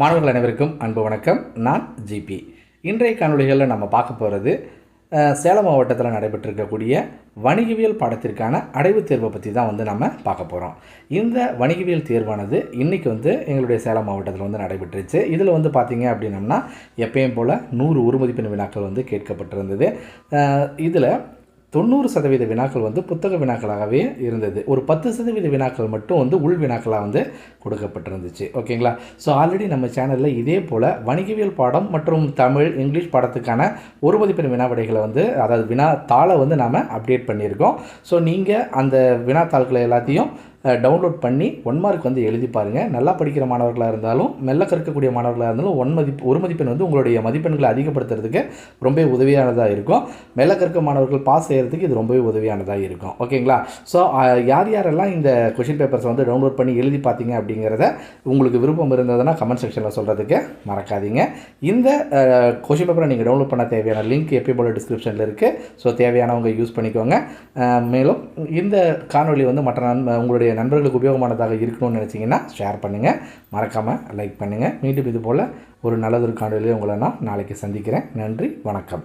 மாணவர்கள் அனைவருக்கும் அன்பு வணக்கம். நான் ஜிபி. இன்றைய காணொளிகளில் நம்ம பார்க்க போகிறது சேலம் மாவட்டத்தில் நடைபெற்றிருக்கக்கூடிய வணிகவியல் பாடத்திற்கான அடைவுத் தேர்வை பற்றி தான் வந்து நம்ம பார்க்க போகிறோம் இந்த வணிகவியல் தேர்வானது இன்றைக்கி வந்து எங்களுடைய சேலம் மாவட்டத்தில் வந்து நடைபெற்றுச்சு. இதில் வந்து பார்த்திங்க அப்படின்னம்னா எப்பயும் போல் நூறு ஒரு மதிப்பெண் வினாக்கள் வந்து கேட்கப்பட்டிருந்தது. இதில் தொண்ணூறு சதவீத வினாக்கள் வந்து புத்தக வினாக்களாகவே இருந்தது. ஒரு பத்து சதவீத வினாக்கள் மட்டும் வந்து உள் வினாக்களாக வந்து கொடுக்கப்பட்டிருந்துச்சு. ஓகேங்களா? ஸோ ஆல்ரெடி நம்ம சேனலில் இதே போல் வணிகவியல் பாடம் மற்றும் தமிழ் இங்கிலீஷ் பாடத்துக்கான ஒரு மதிப்பெண் வினாவிடைகளை வந்து அதாவது வினா தாளை வந்து நாம் அப்டேட் பண்ணியிருக்கோம். ஸோ நீங்கள் அந்த வினாத்தாள்களை எல்லாத்தையும் டவுன்லோட் பண்ணி ஒன் மார்க் வந்து எழுதி பாருங்கள் நல்லா படிக்கிற மாணவர்களாக இருந்தாலும் மெல்ல கற்கக்கூடிய மாணவர்களாக இருந்தாலும் ஒன் மதிப்பு ஒரு மதிப்பெண் வந்து உங்களுடைய மதிப்பெண்களை அதிகப்படுத்துறதுக்கு ரொம்பவே உதவியானதாக இருக்கும். மெல்ல கற்க மாணவர்கள் பாஸ் செய்கிறதுக்கு இது ரொம்பவே உதவியானதாக இருக்கும். ஓகேங்களா ஸோ யார் யாரெல்லாம் இந்த கொஷின் பேப்பர்ஸை வந்து டவுன்லோட் பண்ணி எழுதி பார்த்தீங்க அப்படிங்கிறத உங்களுக்கு விருப்பம் இருந்ததுன்னா கமெண்ட் செக்ஷனில் சொல்கிறதுக்கு மறக்காதீங்க. இந்த கொஷின் பேப்பரை நீங்கள் டவுன்லோட் பண்ண தேவையான லிங்க் எப்பயும் போல் டிஸ்கிரிப்ஷனில் இருக்குது ஸோ தேவையானவங்க யூஸ் பண்ணிக்கோங்க. மேலும் இந்த காணொளி வந்து மற்ற உங்களுடைய உங்களுடைய நண்பர்களுக்கு உபயோகமானதாக இருக்கணும்னு நினச்சிங்கன்னா ஷேர் பண்ணுங்கள் மறக்காமல் லைக் பண்ணுங்கள் மீண்டும் இது போல் ஒரு நல்லதொரு காணொலியை உங்களை நான் நாளைக்கு சந்திக்கிறேன். நன்றி வணக்கம்.